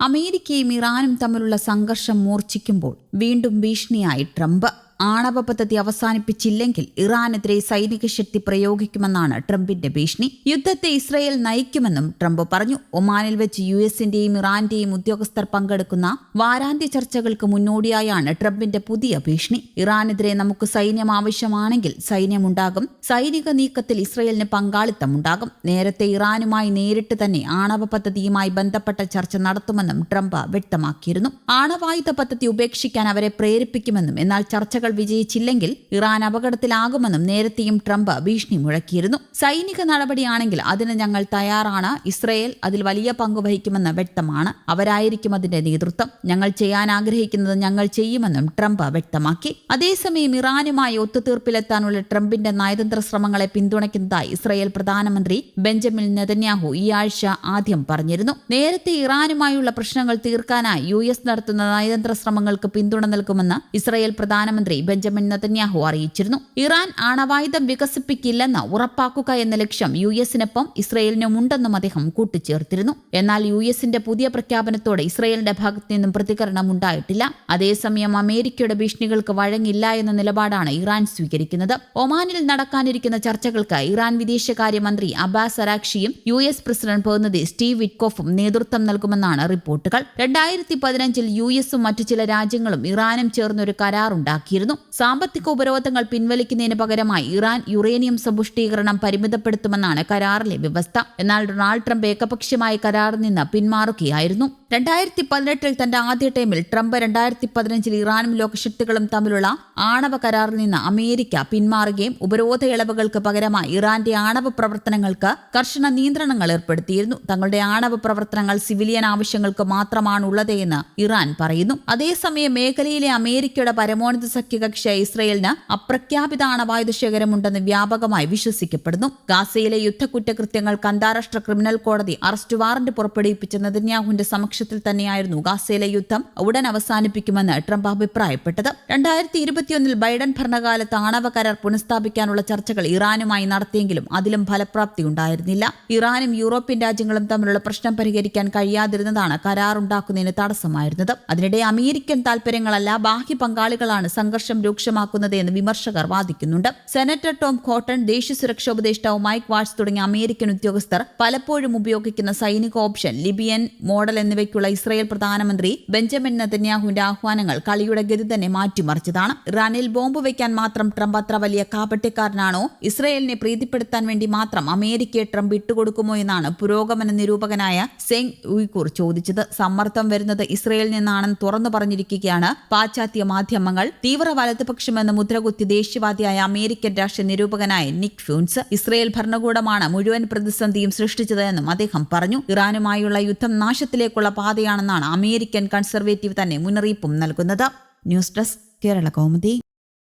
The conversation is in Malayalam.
അമേരിക്കയും ഇറാനും തമ്മിലുള്ള സംഘർഷം മൂർച്ഛിക്കുമ്പോൾ വീണ്ടും ഭീഷണിയായി ട്രംപ്. ആണവ പദ്ധതി അവസാനിപ്പിച്ചില്ലെങ്കിൽ ഇറാനെതിരെ സൈനിക ശക്തി പ്രയോഗിക്കുമെന്നാണ് ട്രംപിന്റെ ഭീഷണി. യുദ്ധത്തെ ഇസ്രയേൽ നയിക്കുമെന്നും ട്രംപ് പറഞ്ഞു. ഒമാനിൽ വെച്ച് യു എസിന്റെയും ഇറാന്റെയും ഉദ്യോഗസ്ഥർ പങ്കെടുക്കുന്ന വാരാന്ത്യ ചർച്ചകൾക്ക് മുന്നോടിയായാണ് ട്രംപിന്റെ പുതിയ ഭീഷണി. ഇറാനെതിരെ നമുക്ക് സൈന്യം ആവശ്യമാണെങ്കിൽ സൈന്യമുണ്ടാകും. സൈനിക നീക്കത്തിൽ ഇസ്രയേലിന് പങ്കാളിത്തമുണ്ടാകും. നേരത്തെ ഇറാനുമായി നേരിട്ട് തന്നെ ആണവ പദ്ധതിയുമായി ബന്ധപ്പെട്ട ചർച്ച നടത്തുമെന്നും ട്രംപ് വ്യക്തമാക്കിയിരുന്നു. ആണവായുധ പദ്ധതി ഉപേക്ഷിക്കാൻ അവരെ പ്രേരിപ്പിക്കുമെന്നും എന്നാൽ ചർച്ചകൾ വിജയിച്ചില്ലെങ്കിൽ ഇറാൻ അപകടത്തിലാകുമെന്നും നേരത്തെയും ട്രംപ് ഭീഷണി മുഴക്കിയിരുന്നു. സൈനിക നടപടിയാണെങ്കിൽ അതിന് ഞങ്ങൾ തയ്യാറാണ്. ഇസ്രയേൽ അതിൽ വലിയ പങ്ക് വഹിക്കുമെന്ന് വ്യക്തമാണ്. അവരായിരിക്കും അതിന്റെ നേതൃത്വം. ഞങ്ങൾ ചെയ്യാൻ ആഗ്രഹിക്കുന്നത് ഞങ്ങൾ ചെയ്യുമെന്നും ട്രംപ് വ്യക്തമാക്കി. അതേസമയം ഇറാനുമായി ഒത്തുതീർപ്പിലെത്താനുള്ള ട്രംപിന്റെ നയതന്ത്ര ശ്രമങ്ങളെ പിന്തുണയ്ക്കുന്നതായി ഇസ്രയേൽ പ്രധാനമന്ത്രി ബെഞ്ചമിൻ നെതന്യാഹു ഈ ആഴ്ച ആദ്യം പറഞ്ഞിരുന്നു. നേരത്തെ ഇറാനുമായുള്ള പ്രശ്നങ്ങൾ തീർക്കാനായി യു എസ് നടത്തുന്ന നയതന്ത്ര ശ്രമങ്ങൾക്ക് പിന്തുണ നൽകുമെന്ന് ഇസ്രയേൽ പ്രധാനമന്ത്രി ബെഞ്ചമിൻ നെതന്യാഹു അറിയിച്ചിരുന്നു. ഇറാൻ ആണവായുധം വികസിപ്പിക്കില്ലെന്ന് ഉറപ്പാക്കുക എന്ന ലക്ഷ്യം യു എസിനൊപ്പം ഇസ്രയേലിനും ഉണ്ടെന്നും അദ്ദേഹം കൂട്ടിച്ചേർത്തിരുന്നു. എന്നാൽ യു എസിന്റെ പുതിയ പ്രഖ്യാപനത്തോടെ ഇസ്രയേലിന്റെ ഭാഗത്തു നിന്നും പ്രതികരണം ഉണ്ടായിട്ടില്ല. അതേസമയം അമേരിക്കയുടെ ഭീഷണികൾക്ക് വഴങ്ങില്ല എന്ന നിലപാടാണ് ഇറാൻ സ്വീകരിക്കുന്നത്. ഒമാനിൽ നടക്കാനിരിക്കുന്ന ചർച്ചകൾക്ക് ഇറാൻ വിദേശകാര്യമന്ത്രി അബ്ബാസ് അരാക്ഷിയും യു എസ് പ്രസിഡന്റ് പ്രതിനിധി സ്റ്റീവ് വിറ്റ്കോഫും നേതൃത്വം നൽകുമെന്നാണ് റിപ്പോർട്ടുകൾ. രണ്ടായിരത്തി പതിനഞ്ചിൽ യു എസും മറ്റു ചില രാജ്യങ്ങളും ഇറാനും ചേർന്നൊരു കരാറുണ്ടാക്കിയിരുന്നു. സാമ്പത്തിക ഉപരോധങ്ങൾ പിൻവലിക്കുന്നതിന് പകരമായി ഇറാൻ യുറേനിയം സമ്പുഷ്ടീകരണം പരിമിതപ്പെടുത്തുമെന്നാണ് കരാറിലെ വ്യവസ്ഥ. എന്നാൽ ഡൊണാൾഡ് ട്രംപ് ഏകപക്ഷീയമായ കരാറിൽ നിന്ന് പിന്മാറുകയായിരുന്നു. രണ്ടായിരത്തി പതിനെട്ടിൽ തന്റെ ആദ്യ ടൈമിൽ ട്രംപ് രണ്ടായിരത്തി പതിനഞ്ചിൽ ഇറാനും ലോകശക്തികളും തമ്മിലുള്ള ആണവ കരാറിൽ നിന്ന് അമേരിക്ക പിന്മാറുകയും ഉപരോധ ഇളവുകൾക്ക് പകരമായി ഇറാന്റെ ആണവ പ്രവർത്തനങ്ങൾക്ക് കർശന നിയന്ത്രണങ്ങൾ ഏർപ്പെടുത്തിയിരുന്നു. തങ്ങളുടെ ആണവ പ്രവർത്തനങ്ങൾ സിവിലിയൻ ആവശ്യങ്ങൾക്ക് മാത്രമാണുള്ളതെന്ന് ഇറാൻ പറയുന്നു. അതേസമയം മേഖലയിലെ അമേരിക്കയുടെ പരമോന്നത സഖ്യകക്ഷിയായ ഇസ്രയേലിന് അപ്രഖ്യാപിത ആണവായുധ ശേഖരമുണ്ടെന്ന് വ്യാപകമായി വിശ്വസിക്കപ്പെടുന്നു. ഗാസയിലെ യുദ്ധക്കുറ്റകൃത്യങ്ങൾക്ക് അന്താരാഷ്ട്ര ക്രിമിനൽ കോടതി അറസ്റ്റ് വാറന്റ് പുറപ്പെടുവിപ്പിച്ച നെതന്യാഹുവിന്റെ സമക്ഷത്തിൽ തന്നെയായിരുന്നു ഗാസയിലെ യുദ്ധം ഉടൻ അവസാനിപ്പിക്കുമെന്ന് ട്രംപ് അഭിപ്രായപ്പെട്ടത്. രണ്ടായിരത്തി ഇരുപത്തിയൊന്നിൽ ബൈഡൻ ഭരണകാലത്ത് ആണവ കരാർ പുനഃസ്ഥാപിക്കാനുള്ള ചർച്ചകൾ ഇറാനുമായി നടത്തിയെങ്കിലും അതിലും ഫലപ്രാപ്തി ഉണ്ടായിരുന്നില്ല. ഇറാനും യൂറോപ്യൻ രാജ്യങ്ങളും തമ്മിലുള്ള പ്രശ്നം പരിഹരിക്കാൻ കഴിയാതിരുന്നതാണ് കരാർ ഉണ്ടാക്കുന്നതിന് തടസ്സമായിരുന്നത്. അതിനിടെ അമേരിക്കൻ താൽപര്യങ്ങളല്ല ബാഹ്യ പങ്കാളികളാണ് സംഘർഷം രൂക്ഷമാക്കുന്നത് എന്ന് വിമർശകർ വാദിക്കുന്നുണ്ട്. സെനറ്റർ ടോം കോട്ടൺ ദേശീയ സുരക്ഷാ ഉപദേഷ്ടാവ് മൈക്ക് വാട്സ് തുടങ്ങിയ അമേരിക്കൻ ഉദ്യോഗസ്ഥർ പലപ്പോഴും ഉപയോഗിക്കുന്ന സൈനിക ഓപ്ഷൻ ലിബിയൻ മോഡൽ എന്നിവയ്ക്കുള്ള ഇസ്രായേൽ പ്രധാനമന്ത്രി ബെഞ്ചമിൻ നെതന്യാഹുവിന്റെ ആഹ്വാനങ്ങൾ കളിയുടെ ഗതി തന്നെ മാറ്റിമറിച്ചതാണ്. ഇറാനിൽ ബോംബ് വയ്ക്കാൻ മാത്രം ട്രംപ് അത്ര വലിയ കാപട്യക്കാരനാണോ? ഇസ്രായേലിനെ പ്രീതിപ്പെടുത്താൻ വേണ്ടി മാത്രം അമേരിക്കയെ ട്രംപ് ഇട്ടുകൊടുക്കുമോ എന്നാണ് പുരോഗമന നിരൂപകനായ സെങ് ഉയ്കൂർ ചോദിച്ചത്. സമ്മർദ്ദം വരുന്നത് ഇസ്രയേലിൽ നിന്നാണെന്ന് തുറന്നു പറഞ്ഞിരിക്കുകയാണ് പാശ്ചാത്യ മാധ്യമങ്ങൾ. തീവ്ര വലതുപക്ഷമെന്ന് മുദ്രകുത്തി ദേശീയവാദിയായ അമേരിക്കൻ രാഷ്ട്രീയ നിരൂപകനായ നിക് ഫ്യൂൺസ് ഇസ്രയേൽ ഭരണകൂടമാണ് മുഴുവൻ പ്രതിസന്ധിയും സൃഷ്ടിച്ചതെന്നും അദ്ദേഹം പറഞ്ഞു. ഇറാനുമായുള്ള യുദ്ധം നാശത്തിലേക്കുള്ള പാതയാണെന്നാണ് അമേരിക്കൻ കൺസർവേറ്റീവ് തന്നെ മുന്നറിയിപ്പും നൽകുന്നത്. News desk Kerala Kaumudi.